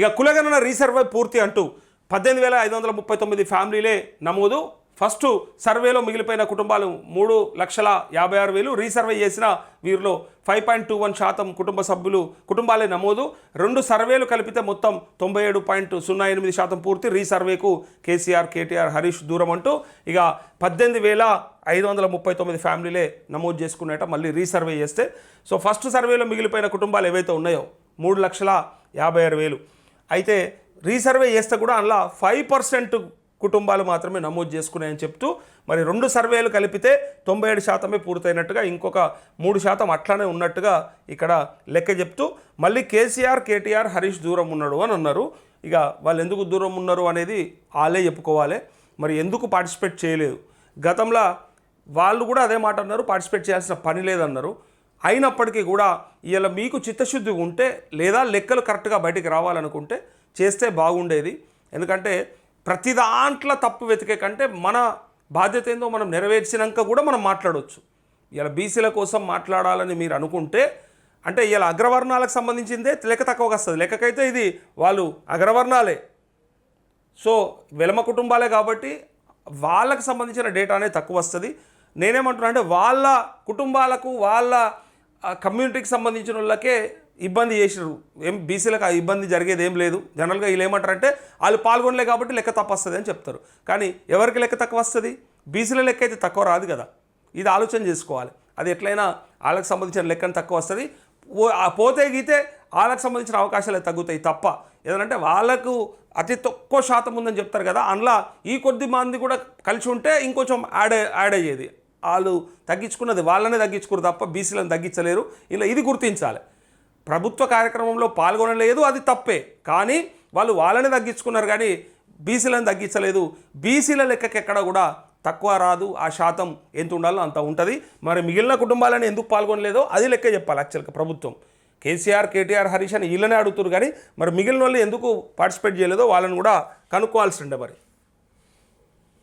ఇక కులగణన రీసర్వే పూర్తి అంటూ పద్దెనిమిది వేల ఐదు వందల ముప్పై తొమ్మిది ఫ్యామిలీలే నమోదు. ఫస్ట్ సర్వేలో మిగిలిపోయిన కుటుంబాలు మూడు లక్షల యాభై ఆరు వేలు రీసర్వే చేసిన వీరిలో ఫైవ్ పాయింట్ టూ వన్ శాతం కుటుంబ సభ్యులు కుటుంబాలే నమోదు. రెండు సర్వేలు కలిపితే మొత్తం తొంభై ఏడు పాయింట్ సున్నా ఎనిమిది శాతం పూర్తి రీసర్వేకు కేసీఆర్ కేటీఆర్ హరీష్ దూరం అంటూ ఇక పద్దెనిమిది వేల ఐదు వందల ముప్పై తొమ్మిది ఫ్యామిలీలే నమోదు చేసుకునేట మళ్ళీ రీసర్వే చేస్తే. సో ఫస్ట్ సర్వేలో మిగిలిపోయిన కుటుంబాలు ఏవైతే ఉన్నాయో మూడు లక్షల యాభై ఆరు వేలు. అయితే రీసర్వే చేస్తే కూడా అందులో ఫైవ్ పర్సెంట్ కుటుంబాలు మాత్రమే నమోదు చేసుకున్నాయని చెప్తూ మరి రెండు సర్వేలు కలిపితే తొంభై ఏడు శాతమే పూర్తయినట్టుగా ఇంకొక మూడు శాతం అట్లానే ఉన్నట్టుగా ఇక్కడ లెక్క చెప్తూ మళ్ళీ కేసీఆర్ కేటీఆర్ హరీష్ దూరం ఉన్నాడు అని అన్నారు. ఇక వాళ్ళు ఎందుకు దూరం ఉన్నారు అనేది వాళ్ళే చెప్పుకోవాలి. మరి ఎందుకు పార్టిసిపేట్ చేయలేదు? గతంలో వాళ్ళు కూడా అదే మాట అన్నారు పార్టిసిపేట్ చేయాల్సిన పని లేదన్నారు. అయినప్పటికీ కూడా ఇలా మీకు చిత్తశుద్ధి ఉంటే లేదా లెక్కలు కరెక్ట్గా బయటికి రావాలనుకుంటే చేస్తే బాగుండేది. ఎందుకంటే ప్రతి దాంట్లో తప్పు వెతికే కంటే మన బాధ్యత ఏందో మనం నెరవేర్చినాక కూడా మనం మాట్లాడవచ్చు ఇలా బీసీల కోసం మాట్లాడాలని మీరు అనుకుంటే అంటే ఇలా అగ్రవర్ణాలకు సంబంధించిందే లెక్క తక్కువగా వస్తుంది లెక్కకైతే ఇది వాళ్ళు అగ్రవర్ణాలే. సో వెలమ కుటుంబాలే కాబట్టి వాళ్ళకు సంబంధించిన డేటా అనేది తక్కువ వస్తుంది. నేనేమంటున్నా అంటే వాళ్ళ కుటుంబాలకు వాళ్ళ ఆ, కమ్యూనిటీకి సంబంధించిన వాళ్ళకే ఇబ్బంది చేసినారు ఏం బీసీలకు ఆ ఇబ్బంది జరిగేది ఏం లేదు. జనరల్గా వీళ్ళు ఏమంటారంటే వాళ్ళు పాల్గొనలే కాబట్టి లెక్క తప్పు వస్తుంది అని చెప్తారు. కానీ ఎవరికి లెక్క తక్కువ వస్తుంది? బీసీల లెక్క అయితే తక్కువ రాదు కదా. ఇది ఆలోచన చేసుకోవాలి. అది ఎట్లయినా వాళ్ళకి సంబంధించిన లెక్కను తక్కువ వస్తుంది. పోతే గీతే వాళ్ళకి సంబంధించిన అవకాశాలు తగ్గుతాయి తప్ప. ఏదంటే వాళ్ళకు అతి తక్కువ శాతం ఉందని చెప్తారు కదా. అందులో ఈ కొద్ది మంది కూడా కలిసి ఉంటే ఇంకొంచెం యాడ్ యాడ్ అయ్యేది. వాళ్ళు తగ్గించుకున్నది వాళ్ళనే తగ్గించుకోరు తప్ప బీసీలను తగ్గించలేరు. ఇలా ఇది గుర్తించాలి. ప్రభుత్వ కార్యక్రమంలో పాల్గొనలేదు అది తప్పే. కానీ వాళ్ళు వాళ్ళని తగ్గించుకున్నారు కానీ బీసీలను తగ్గించలేదు. బీసీల లెక్కకి ఎక్కడ కూడా తక్కువ రాదు ఆ శాతం ఎంత ఉండాలో అంత ఉంటుంది. మరి మిగిలిన కుటుంబాలను ఎందుకు పాల్గొనలేదో అది లెక్క చెప్పాలి యాక్చువల్గా ప్రభుత్వం. కేసీఆర్ కేటీఆర్ హరీష్ అని వీళ్ళనే అడుగుతారు కానీ మరి మిగిలిన వాళ్ళు ఎందుకు పార్టిసిపేట్ చేయలేదో వాళ్ళని కూడా కనుక్కోవాల్సి ఉండే మరి.